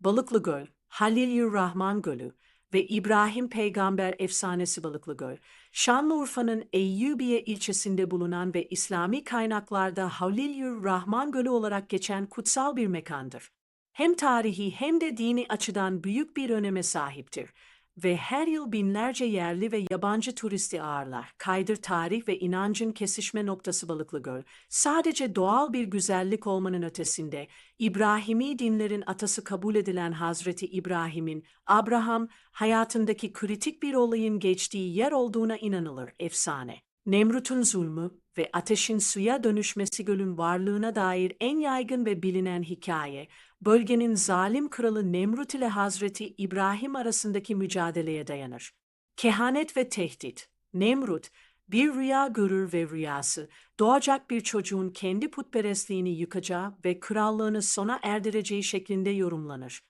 Balıklı Göl, Halil Rahman Gölü ve İbrahim Peygamber efsanesi Balıklı Göl, Şanlıurfa'nın Eyyubiye ilçesinde bulunan ve İslami kaynaklarda Halil Rahman Gölü olarak geçen kutsal bir mekandır. Hem tarihi hem de dini açıdan büyük bir öneme sahiptir ve her yıl binlerce yerli ve yabancı turisti ağırlar. Kaydır tarih ve inancın kesişme noktası Balıklı Göl, sadece doğal bir güzellik olmanın ötesinde, İbrahimi dinlerin atası kabul edilen Hazreti İbrahim'in, Abraham, hayatındaki kritik bir olayın geçtiği yer olduğuna inanılır, efsane. Nemrut'un zulmü ve ateşin suya dönüşmesi gölün varlığına dair en yaygın ve bilinen hikaye, bölgenin zalim kralı Nemrut ile Hazreti İbrahim arasındaki mücadeleye dayanır. Kehanet ve tehdit. Nemrut, bir rüya görür ve rüyası, doğacak bir çocuğun kendi putperestliğini yıkacağı ve krallığını sona erdireceği şeklinde yorumlanır.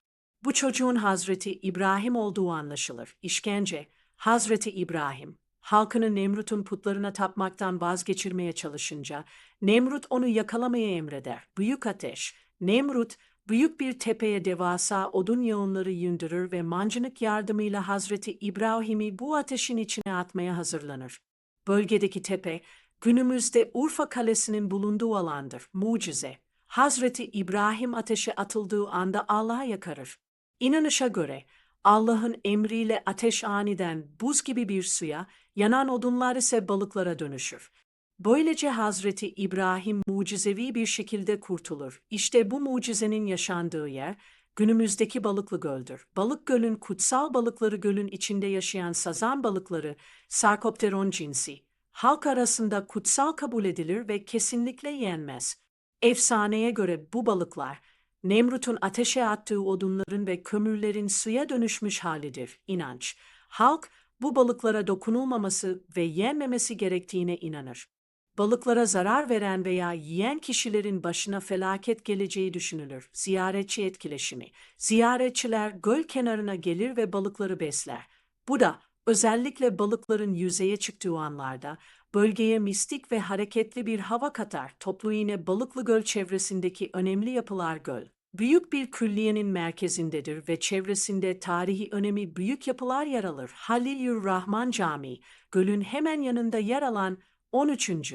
Bu çocuğun Hazreti İbrahim olduğu anlaşılır. İşkence, Hazreti İbrahim, halkını Nemrut'un putlarına tapmaktan vazgeçirmeye çalışınca, Nemrut onu yakalamaya emreder. Büyük ateş, Nemrut, büyük bir tepeye devasa odun yağınları yındırır ve mancınık yardımıyla Hazreti İbrahim'i bu ateşin içine atmaya hazırlanır. Bölgedeki tepe, günümüzde Urfa Kalesi'nin bulunduğu alandır. Mucize. Hazreti İbrahim ateşe atıldığı anda Allah'a yakarır. İnanışa göre Allah'ın emriyle ateş aniden buz gibi bir suya, yanan odunlar ise balıklara dönüşür. Böylece Hazreti İbrahim mucizevi bir şekilde kurtulur. İşte bu mucizenin yaşandığı yer günümüzdeki Balıklı Göl'dür. Balık Göl'ün kutsal balıkları gölün içinde yaşayan sazan balıkları Sarkopteron cinsi. Halk arasında kutsal kabul edilir ve kesinlikle yenmez. Efsaneye göre bu balıklar Nemrut'un ateşe attığı odunların ve kömürlerin suya dönüşmüş halidir. İnanç. Halk bu balıklara dokunulmaması ve yenmemesi gerektiğine inanır. Balıklara zarar veren veya yiyen kişilerin başına felaket geleceği düşünülür. Ziyaretçi etkileşimi. Ziyaretçiler göl kenarına gelir ve balıkları besler. Bu da özellikle balıkların yüzeye çıktığı anlarda bölgeye mistik ve hareketli bir hava katar. Toplu iğne Balıklı Göl çevresindeki önemli yapılar göl. Büyük bir külliyenin merkezindedir ve çevresinde tarihi önemi büyük yapılar yer alır. Halil Rahman Camii, gölün hemen yanında yer alan 13.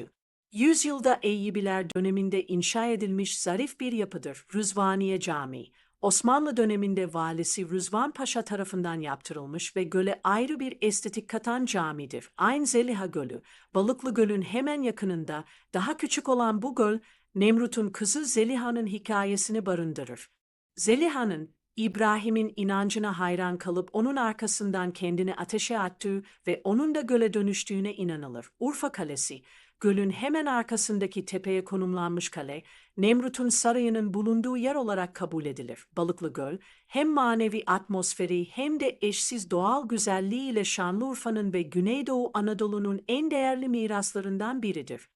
Yüzyılda Eyyubiler döneminde inşa edilmiş zarif bir yapıdır. Rüzvaniye Camii. Osmanlı döneminde valisi Rızvan Paşa tarafından yaptırılmış ve göle ayrı bir estetik katan camidir. Ayn Zeliha Gölü, Balıklı Göl'ün hemen yakınında daha küçük olan bu göl, Nemrut'un kızı Zeliha'nın hikayesini barındırır. Zeliha'nın İbrahim'in inancına hayran kalıp onun arkasından kendini ateşe attığı ve onun da göle dönüştüğüne inanılır. Urfa Kalesi, gölün hemen arkasındaki tepeye konumlanmış kale, Nemrut'un sarayının bulunduğu yer olarak kabul edilir. Balıklı Göl, hem manevi atmosferi hem de eşsiz doğal güzelliğiyle Şanlıurfa'nın ve Güneydoğu Anadolu'nun en değerli miraslarından biridir.